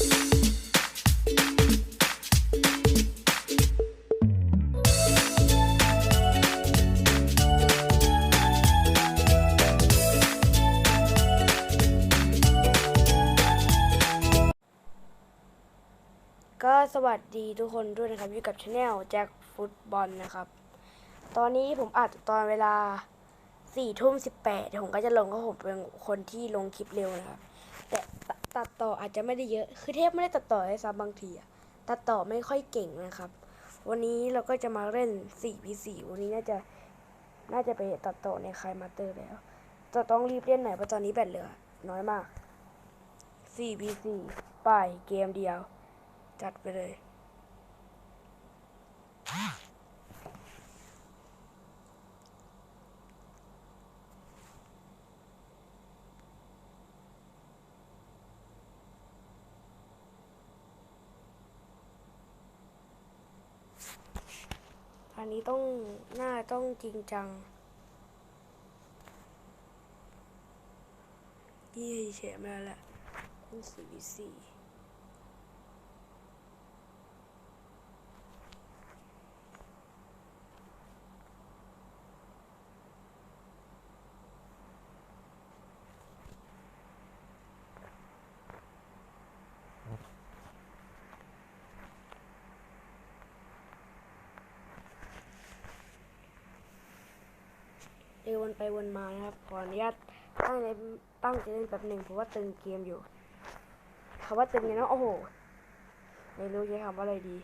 ก็สวัสดีทุกคนด้วยนะครับ อยู่กับช anel แจ็คฟุตบอลนะครับ ตอนนี้ผมอัดตอนเวลาสี่ทุ่มสิบแปดผมก็จะลงเพราะผมเป็นคนที่ลงคลิปเร็วนะครับ แต่ ตัดต่ออาจจะไม่ได้เยอะ คือเทพไม่ได้ตัดต่อเลยซ้ำบางทีอะตัดต่อไม่ค่อยเก่งนะครับ วันนี้เราก็จะมาเล่น 4v4 วันนี้น่าจะ น่าจะไปตัดต่อในคายมาเตอร์แล้วจะต้องรีบเล่นหน่อยเพราะตอนนี้แบตเหลือ น้อยมาก 4v4 ไปเกมเดียว จัดไปเลย อันนี้ต้อง หน้าต้องจริงจังยี่เฉยมาแล้วแหละเป็นสี่สี่ เดินวนไปวนมานะครับ ขออนุญาตตั้งในตั้งใจเล่นแป๊บหนึ่งเพราะว่าตึงเกมอยู่คำว่าตึงเนี่ยนะโอ้โห ไม่รู้จะคำอะไรดี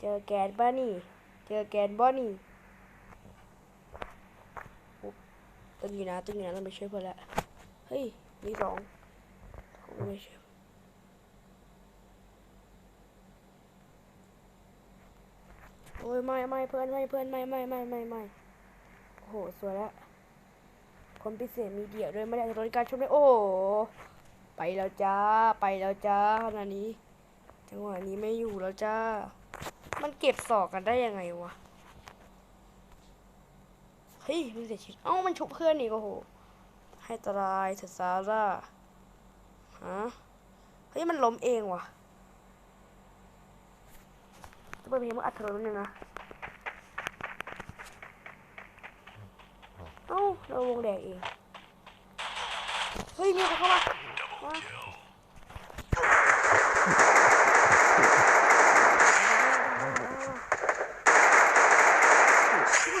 เจอแกนบ้านี่ เจอแกนบ้านี่อุ๊บตึงอยู่นะตึงอยู่นะเราไปช่วยเพื่อนละเฮ้ยมีสองผมไม่ช่วยโอ้ยไม่ไม่เพื่อนไม่เพื่อนไม่ไม่ไม่ไม่ไม่ โอ้โห สวยแล้วคนพิเศษมีเดียวด้วยไม่ได้รถการชมเลยโอ้ไปแล้วจ้า ไปแล้วจ้าขณะนี้ จังหวะนี้ไม่อยู่แล้วจ้า มันเก็บศอกกันได้ยังไงวะ เฮ้ยมันเสียชีวิตเอ้ามันชุบเพื่อนอีกโอ้โห ให้ตรายเถอะซาร่า ฮะ เฮ้ยมันล้มเองว่ะจะเปิดเพลงมันอัดเทอร์นิดนึงนะ เอ้าเราวงแดงเอง เฮ้ยมีคนเข้ามามา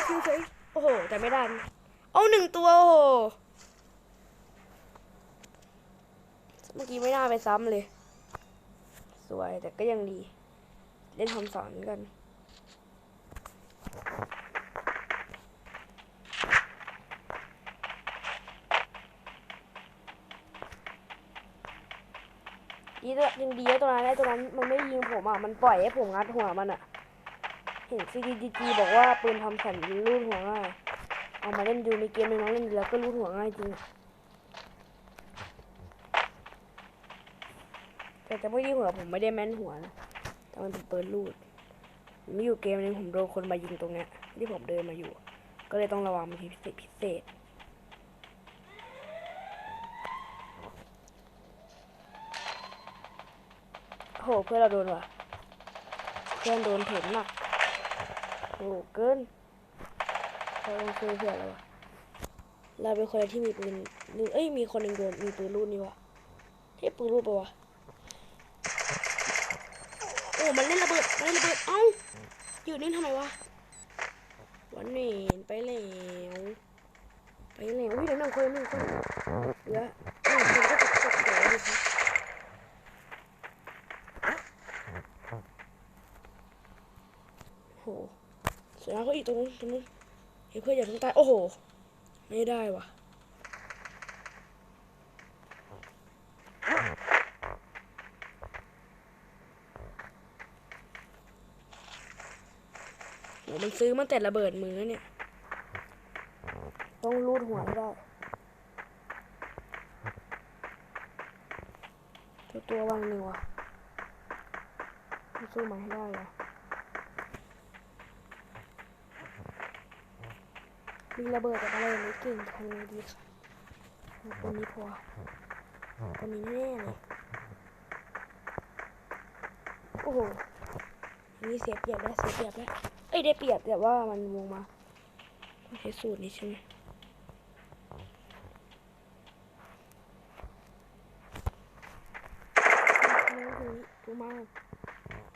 คิวเฉยโอ้โห แต่ไม่ได้นเอาหนึ่งตัวโอ้โห เมื่อกี้ไม่น่าไปซ้ำเลย สวยแต่ก็ยังดี เล่นทำสอนกัน ดีตัวยังดีตัวนั้นไอ้ตัวนั้นมันไม่ยิงผมอะมันปล่อยให้ผมงัดหัวมันอะ เห็น CDGG บอกว่าปืนทำสันรูดหัวง่ายเอามาเล่นดูในเกมในน้องเล่นดูแล้วก็รูดหัวง่ายจริงแต่จะไม่ได้หัวผมไม่ได้แม่นหัวนะแต่มันเป็นปืนรูดมีอยู่เกมหนึงผมโดนคนมายิงตรงเนี้ยที่ผมเดินมาอยู่ ก็เลยต้องระวังเป็นพิเศษพิเศษ หเพื่อนเราโดนว่ะ เพื่อนโดนเถินหนักโหเกินเราต้องช่วยเพื่อนเราวะเราเป็นคนที่มีปืนลูกเอ้ยมีคนหนึ่งโดนมีปืนลูกนี่วะเทพปืนลูกปะวะโอ้มันเล่นระเบิดมันเล่นระเบิดเอ้าอยู่นี่ทำไมวะวันนี้ไปแล้วไปแล้วอุ้ยเหนึ่งคนหนึ่งคนเหลือหนึ่งคนก็ตกตกเดี๋ยวดูครับ โหเสี ยงเขาอีกตรงนู้นตรงนู้นเฮ้ยเพื่อนอย่าเพิ่งตายโอ้โห ไม่ได้ว่ะโหมันซื้อมาแต่ระเบิดมือเนี่ย ต้องรูดหัวให้ได้ตัวตัววางหนึ่งว่ะสู้มันให้ได้ว่ะ มีระเบิดกับอะไรไม่เก่งทำไงดีค่ะตัวนี้พอตัวนี้แน่เลยโอ้โหนี่เสียเปรียบแล้วเสียเปรียบแล้วเอ้ยได้เปรียบแต่ว่ามันวงมาต้องใช้สูตรนี้ใช่ไหมมา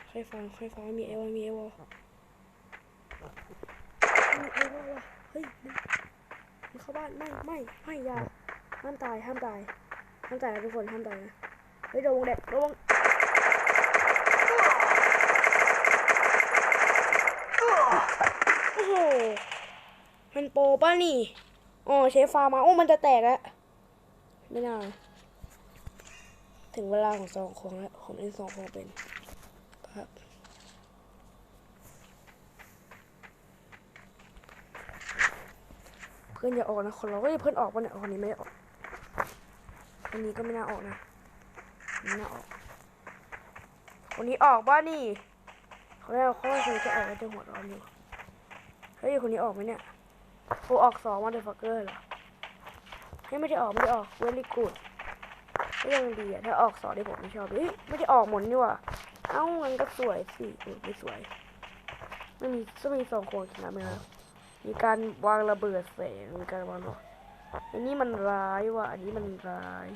ค่อยฟังค่อยฟังมีเอวมีเอวมีเอวว่ะ เฮ้ยมันมันเข้าบ้านไม่ไม่ไม่อยาห้ามตายห้ามตายห้ามตายนะทุกคนห้ามตายนะเฮ้ยโดนวงแดดโดนวงโอ้โหมันโปรป่ะนี่อ๋อเชฟฟาร์มาโอ้มันจะแตกแล้วไม่น่าถึงเวลาของสองของแล้วผมเล่นสองของเป็นครับ พื่อนอย่าออกนะคนเราเฮ้ยเพื่อนออกปะเนี่ยคนนี้ไม่ออกอันนี้ก็ไม่น่าออกนะไม่น่าออกคนนี้ออกป่ะนี่เขาแล้วเขาเคยจะออกจะหัวร้อนอยู่เฮ้ยคนนี้ออกไหมเนี่ยโอออกสองมาเดฟักเกอร์เหรอเฮ้ไม่ได้ออกไม่ได้ออกเวลี่กูดก็ยังดีอะถ้าออกสองที่ผมไม่ชอบเฮ้ยไม่ได้ออกหมดนี่ว่าเอ้ามันก็สวยสิไม่สวยไม่มีก็มีสองคนชนะไหมครับ มีการวางระเบิดแสงมีการวางระอันนี้มันร้ายว่ะอันนี้มันร้าย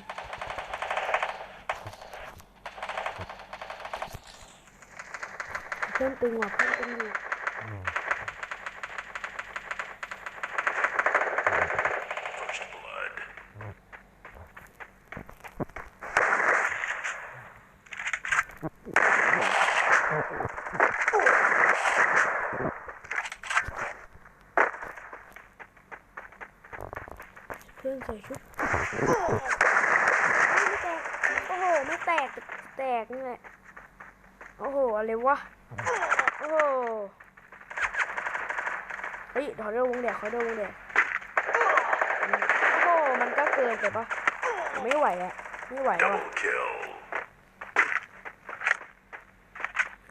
เพื่อนตึงว่ะเพื่อนตึงอยู่ ชุดไม่แตก โอ้โห ไม่แตก แตกนี่แหละ โอ้โห อะไรวะ โอ้โห เฮ้ยขอเดินวงแดดขอเดินวงแดดโอ้โห มันก็เกินไปปะไม่ไหวอะไม่ไหวว่ะ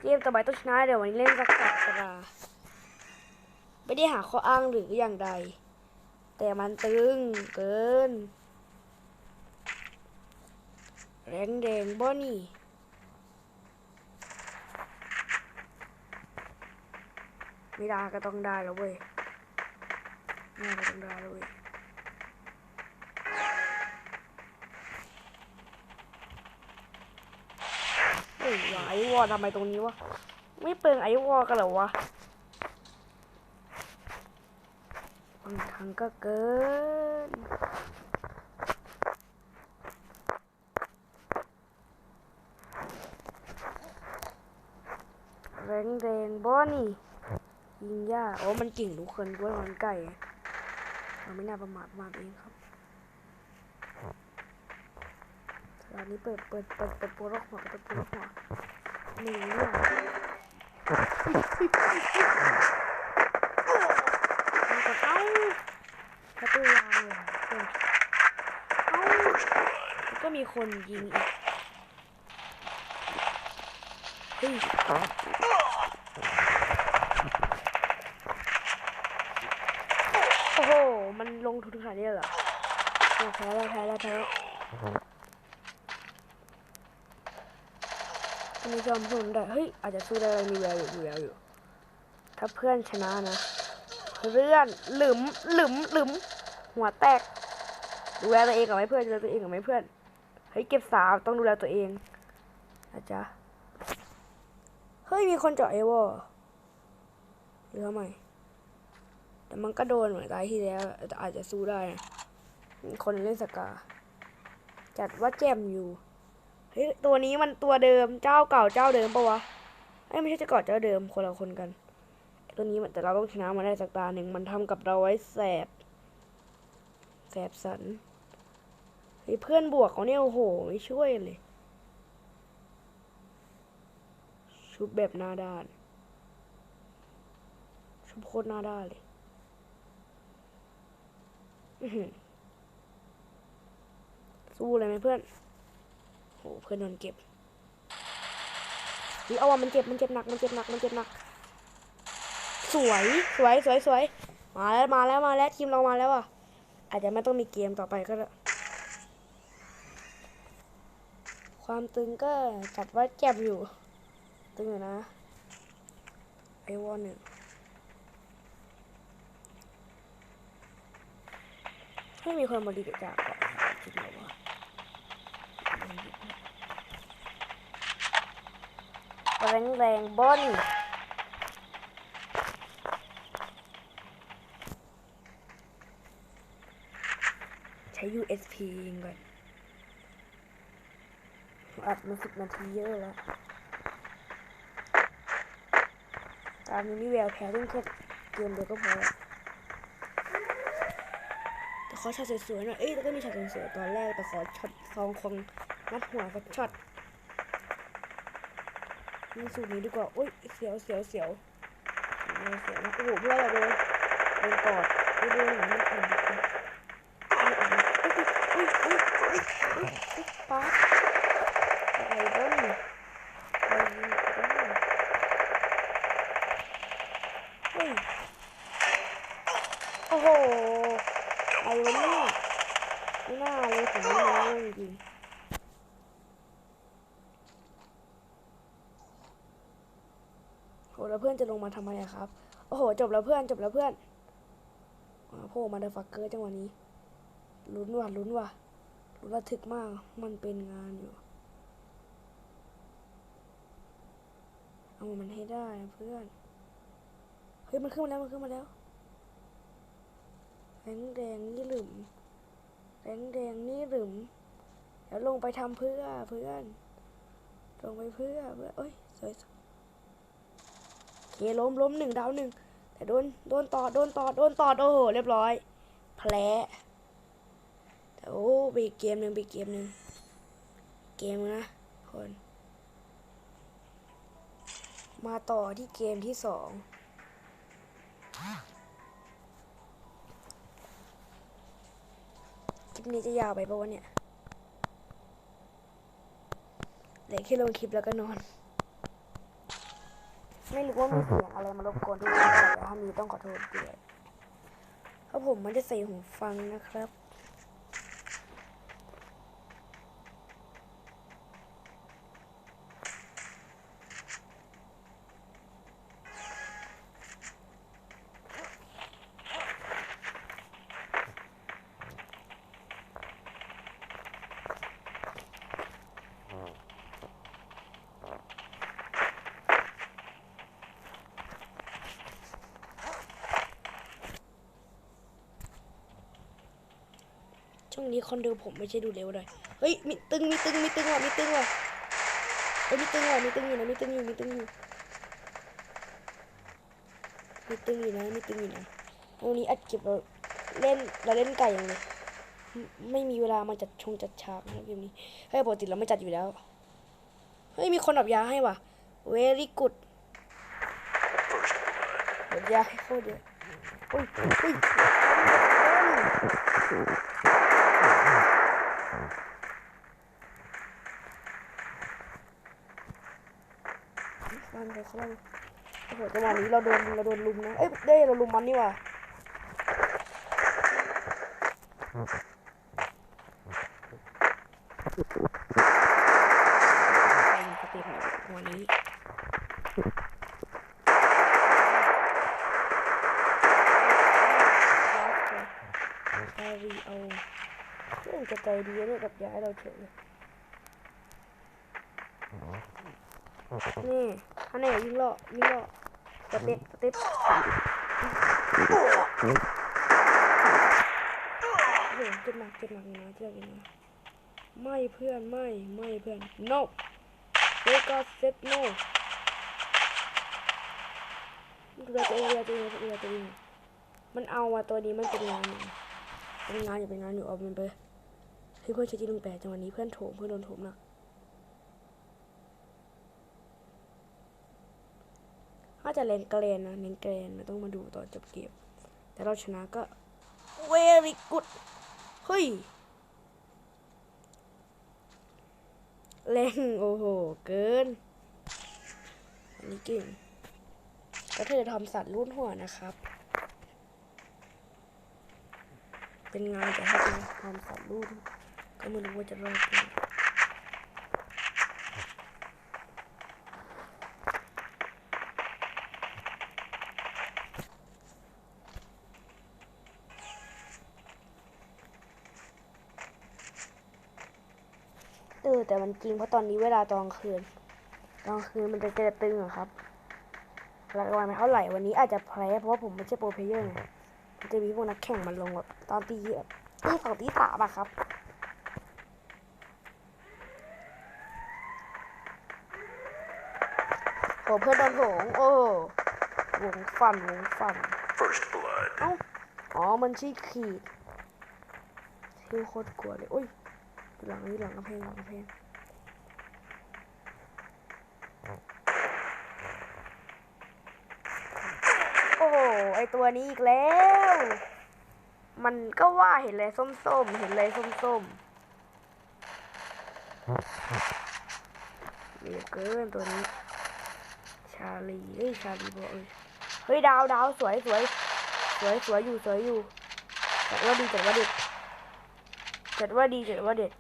เกมต่อไปต้องชนะเดี๋ยววันนี้เล่นสักสัปดาห์ไม่ได้หาข้ออ้างหรืออย่างใด แต่มันตึงเกิน แรงแดงบ่นี่ไม่ได้ก็ต้องได้แล้วเว้ยไม่ก็ต้องได้แล้วเว้ยเฮ้วอวอทำไมตรงนี้วะ ไม่เปิงไอ้วอกันเหรอวะ บางครั้งก็เกิน แรงแรงบอนี่ ยิงยาโอ้มันเก่งทุกคนด้วยมันไก่เราไม่น่าประมาทมากเองครับตอนนี้เปิดเปิดเปิดเปิดโปรล็อกหัวเปิดโปรล็อกหัวหนึ่งเรื่องมันก็เอ้า ประตูวางเลยเอ้าก็มีคนยิงอีกเฮ้ยโอ้โห มันลงทุนขนาดนี้เหรอโอ้แพ้แล้วแพ้แล้วแพ้แล้วคุณผู้ชมสู้ได้ เฮ้ย อาจจะสู้ได้มีแววอยู่มีแววอยู่ ถ้าเพื่อนชนะนะ เพื่อนหลุมหลุมหลุมหัวแตก ดูแลตัวเองกับไหมเพื่อนดูแลตัวเองกับไหมเพื่อนเฮ้ยเก็บสาวต้องดูแลตัวเองอาจจะเฮ้ยมีคนเจาะเอวอหรือทำไมแต่มันก็โดนเหมือนตายที่แล้วแต่อาจจะสู้ได้นะคนเล่นสกา จัดว่าแจมอยู่เฮ้ยตัวนี้มันตัวเดิมเจ้าเก่าเจ้าเดิมปะวะเอ้ไม่ใช่เจ้าเก่าเจ้าเดิมคนละคนกัน ตัวนี้มันแต่เราต้องชนะมันได้สักตาหนึ่งมันทำกับเราไว้แสบ แสบสันเฮ้เพื่อนบวกเขาเนี่ยโอ้โหไม่ช่วยเลย ชุบแบบหน้าด้าน ชุบโคตรหน้าด้านเลยอื้อหือสู้เลยไหมเพื่อนโหเพื่อนโดนเก็บนี่เอาว่ามันเจ็บมันเจ็บหนักมันเจ็บหนักมันเจ็บหนัก สวยสวยสวยสวยมาแล้วมาแล้วมาแล้วทีมเรามาแล้วอะ อาจจะไม่ต้องมีเกมต่อไปก็ได้ความตึงก็จัดว่าแจ็บอยู่ ตึงอยู่นะไอวอนหนึ่งให้มีคนบริจาคก่อนครับจริงหรอวะแรงแรงบอน USP ยิงก่อนอัดมาสิบนาทีเยอะแล้ว ตามนี้มีแววแพ้เล่นแค่เกมเดียวก็พอแล้วแต่ขอช็อตสวยๆหน่อย เอ้ยก็มีช็อตสวยๆตอนแรก แต่ขอช็อตซองคงนัดหัวสักช็อตนี่สูตรนี้ดีกว่าอุ้ยเสียวเสียวเสียวเสียวเสียวโอ้โหเพื่อนเราโดนโดนกอดโดนโดนหนังมันอ่อน ผมไม่รู้เลยจริงๆโหแล้วเพื่อนจะลงมาทำไมอะครับ โอ้โห จบแล้วเพื่อน จบแล้วเพื่อนอ่าโผล่มาเดฟักเกอร์จังหวะนี้ ลุ้นว่ะ ลุ้นว่ะ ลุ้นระทึกมาก มันเป็นงานอยู่ เอามันให้ได้เพื่อน เฮ้ยมันขึ้นมาแล้วมันขึ้นมาแล้วแดงแดงนี่หลุมแดงแดงนี่หลุมเดี๋ยวลงไปทำเพื่อเพื่อน ลงไปเพื่อเพื่อเอ้ยสวยโอเคล้มล้มหนึ่งดาวหนึ่งแต่โดนโดนต่อโดนต่อโดนต่อโอ้โหเรียบร้อยแพ้แต่โอ้ไปอีกเกมหนึ่งไปอีกเกมหนึ่งเกมนะคน มาต่อที่เกมที่สองคลิปนี้จะยาวไปปะวะเนี่ยเหลือแค่ลงคลิปแล้วก็นอน ไม่รู้ว่ามีเสียงอะไรมารบกวนทุกคนแต่ถ้ามีต้องขอโทษด้วยเพราะผมไม่ได้ใส่หูฟังนะครับ ช่วงนี้คนดูผมไม่ใช่ดูเร็วเลยเฮ้ยมีตึงมีตึงมีตึงว่ะมีตึงว่ะเฮ้ยมีตึงว่ะมีตึงอยู่นะมีตึงอยู่มีตึงอยู่มีตึงอยู่นะมีตึงอยู่นะวันนี้อัดเก็บเราเล่นเราเล่นไก่อย่างเลยไม่มีเวลามาจัดชงจัดฉากนะเกมนี้เฮ้ยปกติเราไม่จัดอยู่แล้วเฮ้ยมีคนดับยาให้ว่ะ very good ดับยาให้โคตรเยอะอุ้ยอุ้ย ฟันไปเขาเลยโอ้โหจังหวะนี้เราโดนเราโดนลุมนะ เอ้ยเด้เราลุมมันนี่ว่ะไปสเต็ปจังหวะนี้แครีเอาเพื่อนจะใจดีเนี่ยกับย้ายเราเฉยเลยนี่ ท่านไหนยิงลาะยิงลาะสเต็ปสเต็ปโอ้โหเจ็บหนักเจ็บหนักอยู่นะเจ็บอยู่นะไม่เพื่อนไม่ไม่เพื่อน no เฮ้ยก็เซ็ต no ดูแลตัวเองดูแลตัวเองดูแลตัวเองมันเอาอะตัวนี้มันเป็นงานเป็นงานอยู่เป็นงานอยู่เอามันไปเฮ้ยเพื่อนใช้ที่ลุงแปดจังหวะนี้เพื่อนโถมเพื่อนโดนโถมหนัก ถ้าจะเล่นเกรนนะเล่นเกรนนะต้องมาดูตอนจบเกมแต่เราชนะก็ very good เฮ้ยเล่นโอ้โห เกินอันนี้เก่งก็เธอทำสัตว์รุ่นหัวนะครับ เป็นงานแต่ถ้าเป็นทำสัตว์รุ่นก็ไม่รู้ว่าจะรอดไหม แต่มันจริงเพราะตอนนี้เวลาตอนกลางคืน ตอนกลางคืนมันจะเจอตึงอะครับรางวัลไม่เท่าไหร่วันนี้อาจจะแพ้เพราะว่าผมไม่ใช่โปรเพลเยอร์ไงมันจะมีพวกนักแข่งมันลงแบบตอนตีแบบตีสองตีสามอะครับโหเพื่อนโดนโถงโอ้วงฟันวงฟัน First blood. เอ้าอ๋อ มันชี้ขีดที่โคตรกลัวเลยอุ้ย หลังนี้หลังกระเพงหลังกระเพงโอ้โหไอตัวนี้อีกแล้ว มันก็ว่าเห็นเลยส้มๆ เห็นเลยส้มๆเดี๋ยวเกินตัวนี้ ชาลีเอ้ยชาลีบอกเอ้ยเฮ้ยดาวดาวสวยสวยสวยสวยอยู่สวยอยู่จัดว่าดีจัดว่าเด็ดจัดว่าดีจัดว่าเด็ด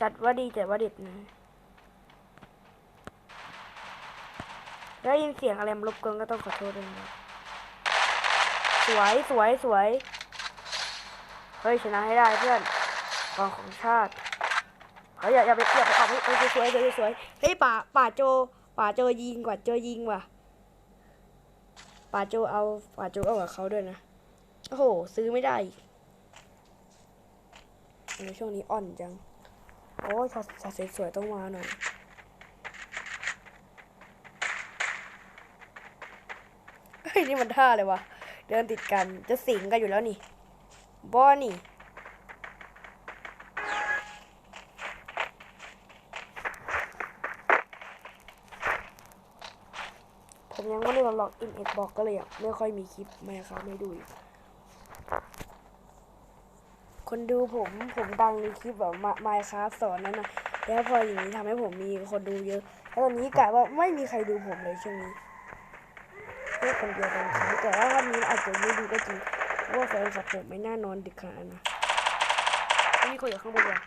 จัดว่าดีจัดว่าเด็ดนะได้ยินเสียงอะไรมารบกวนก็ต้องขอโทษด้วยนะสวยสวยสวย เฮ้ยชนะให้ได้เพื่อนกองของชาติเฮ้ยอย่าอย่าไปอย่าไปออกเฮ้ยสวยสวยสวยสวยเฮ้ยป่าป่าโจป่าโจยิงกว่าโจยิงว่ะป่าโจเอาป่าโจเอากับเขาด้วยนะโอ้โหซื้อไม่ได้ในช่วงนี้อ่อนจัง โอ้ยช็อตช็อตสวยๆต้องมาหน่อยเฮ้ยนี่มันท่าเลยวะเดินติดกันจะสิงกันอยู่แล้วนี่บอนี่ผมยังไม่ได้ลองล็อกอินเอ็กบอกก็เลยอะไม่ค่อยมีคลิปไม่ครับไม่ดูอีก คนดูผมผมดังในคลิปแบบมาไมค์ครับสอนนั่นนะแล้วพออย่างนี้ทำให้ผมมีคนดูเยอะแล้วตอนนี้กลายว่าไม่มีใครดูผมเลยช่วงนี้แค่คนเดียวเป็นครั้งแต่ว่าวันนี้อาจจะไม่ดูก็จริงเพราะว่าแฟนคลับผมไม่น่านอนดึกขนาดนั้นนะไม่มีคนอยู่ข้างบนเลย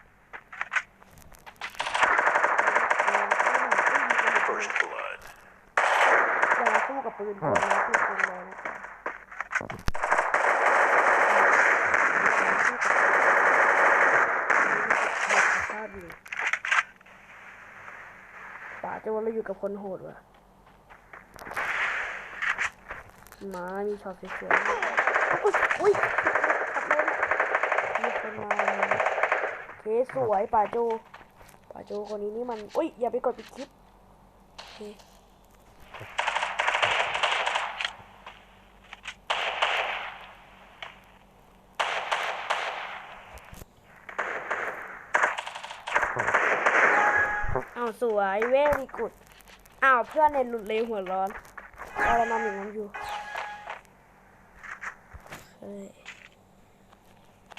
First blood. อย่าสู้กับปืนก่อนนะปืนปืนแรงกว่าป่าจะว่าเราอยู่กับคนโหดว่ะมามีช็อตสวยๆอุ๊ยอุ้ยขับเลยมีคนมาเคสวยป่าโจป่าโจคนนี้นี่มัน อุ้ยอย่าไปกดปิดคลิปโอเค อ้าว สวยเวรีกุดอ้าวเพื่อนในหลุดเลยหัวร้อนเอาอะไรมาหนึ่งนั้นอยู่เฮ้ย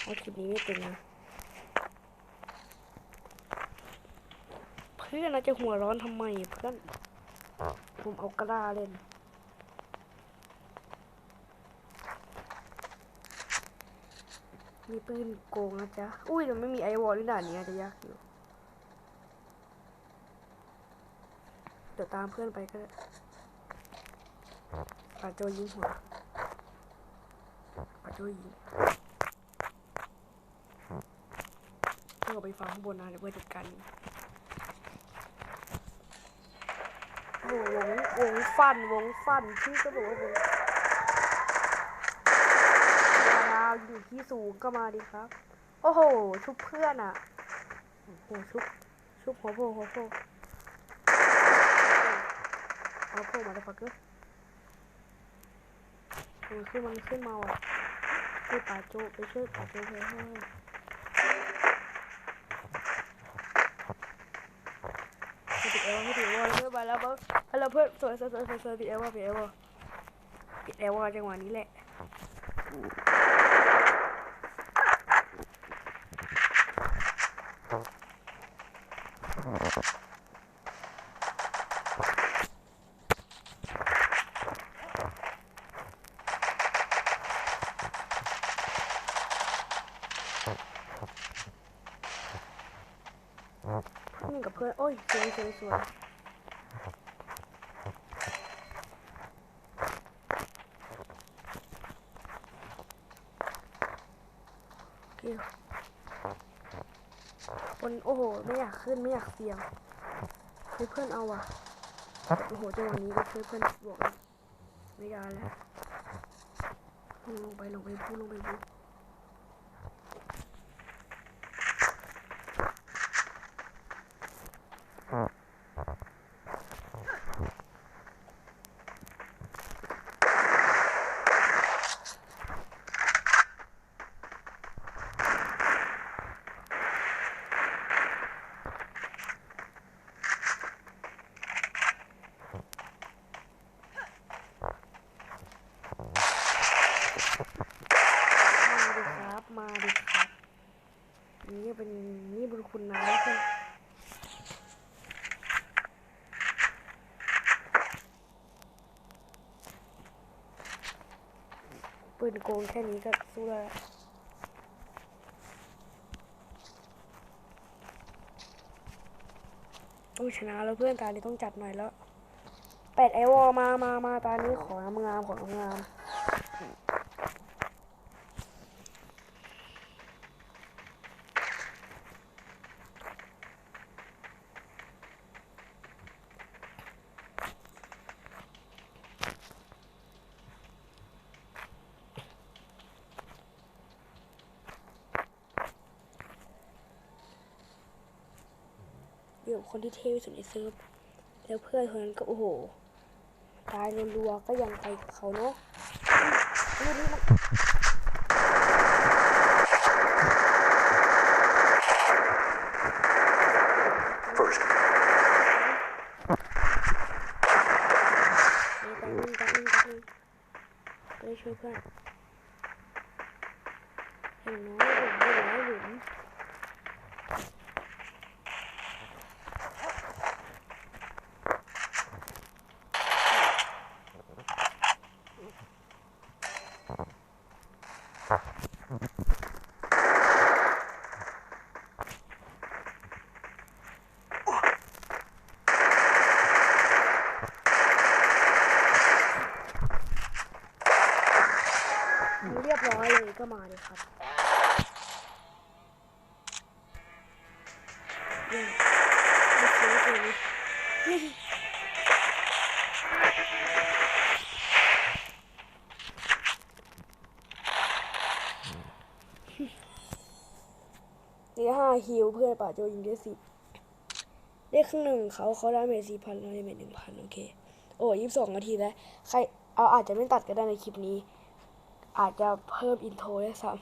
เอาคลิปนี้ไม่เป็นนะเพื่อนเราจะหัวร้อนทำไมเพื่อนผมเอากระดาเล่นมีปืนโกงนะจ๊ะ อุ้ยแต่ไม่มีไอวอลนี่ด่านนี้อาจจะยากอยู่ ดี๋ยวตามเพื่อนไปก็ได้ปาโจยิงหัวปาโจยิงเพื่อไปฟังข้างบนนะเดี๋ยวเพื่อนจัดการโอ้โหวงวงฟันวงฟันชื่อก็บอกว่าวงดาวอยู่ที่สูงก็มาดิครับ โอ้โห ชุบเพื่อนอะโอ้โหชุบชุบหัวโผล่หัวโผล่ เอาพวกมาได้ฟักเกอร์มันขึ้นมันขึ้นมาว่ะช่วยป่าโจไปช่วยป่าโจเพื่อนให้ปิดเอวให้ปิดเอวเพื่อนไปแล้วเพื่อนไปแล้วเพื่อนสวยสวยสวยสวยปิดเอวปิดเอวปิดเอวจังหวะนี้แหละนี่ กับเพื่อน โอ้ยสวยสวยสวยโอเคคนโอ้โห ไม่อยากขึ้นไม่อยากเสี่ยงเฮ้เพื่อนเอาว่ะ โอ้โหจังหวะนี้ก็ช่วยเพื่อนบวกแล้วไม่ได้แล้วลงไปลงไปพูดลงไปพูด มาดิครับ มาดิครับ นี่เป็นนี่บุญคุณนะเพื่อน ปืนโกงแค่นี้ก็สู้แล้วต้องชนะแล้วเพื่อนตานี้ต้องจัดหน่อยแล้วแปดไอวอลมามามาตานี้ขอน้ำงามของงาม คนที่เท่ที่สุดในเซิร์ฟแล้วเพื่อนคนนั้นก็โอ้โหตายรัวๆก็ยังไปกับเขาเนาะนี่นี่มัน First นี่แป๊บนึงแป๊บนึงแป๊บนึงไปช่วยเพื่อนอย่างน้อยหลุมอย่างน้อยหลุมเรียบร้อยเลย ก็มาเลยครับเนี่ยไม่เสียเลยนี่ห้าฮิวเพื่อนป่าโจยิงได้สิบได้ครึ่งหนึ่งเขาเขาได้เมสี่พันเราได้เมหนึ่งพันโอเค โอ้ยี่สิบสองนาทีแล้ว ใครเอาอาจจะไม่ตัดก็ได้ในคลิปนี้ อาจจะเพิ่มอินโทรได้วยซ้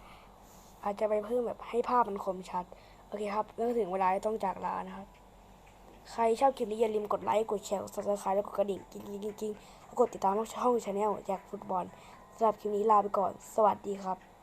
ำอาจจะไปเพิ่มแบบให้ภาพมันคมชัด โอเคครับเรื่องถึงเวลาที่ต้องจากลานะครับ ใครชอบคลิปนี้อย่าลืมกดไลค์ กดแชร์ กดซับสไครต์แล้วกดกระดิ่งกิ๊งกิ๊งกิ๊งกิ๊งแล้วกดติดตามช่องชาแนลแจ็คฟุตบอลสำหรับคลิปนี้ลาไปก่อน สวัสดีครับ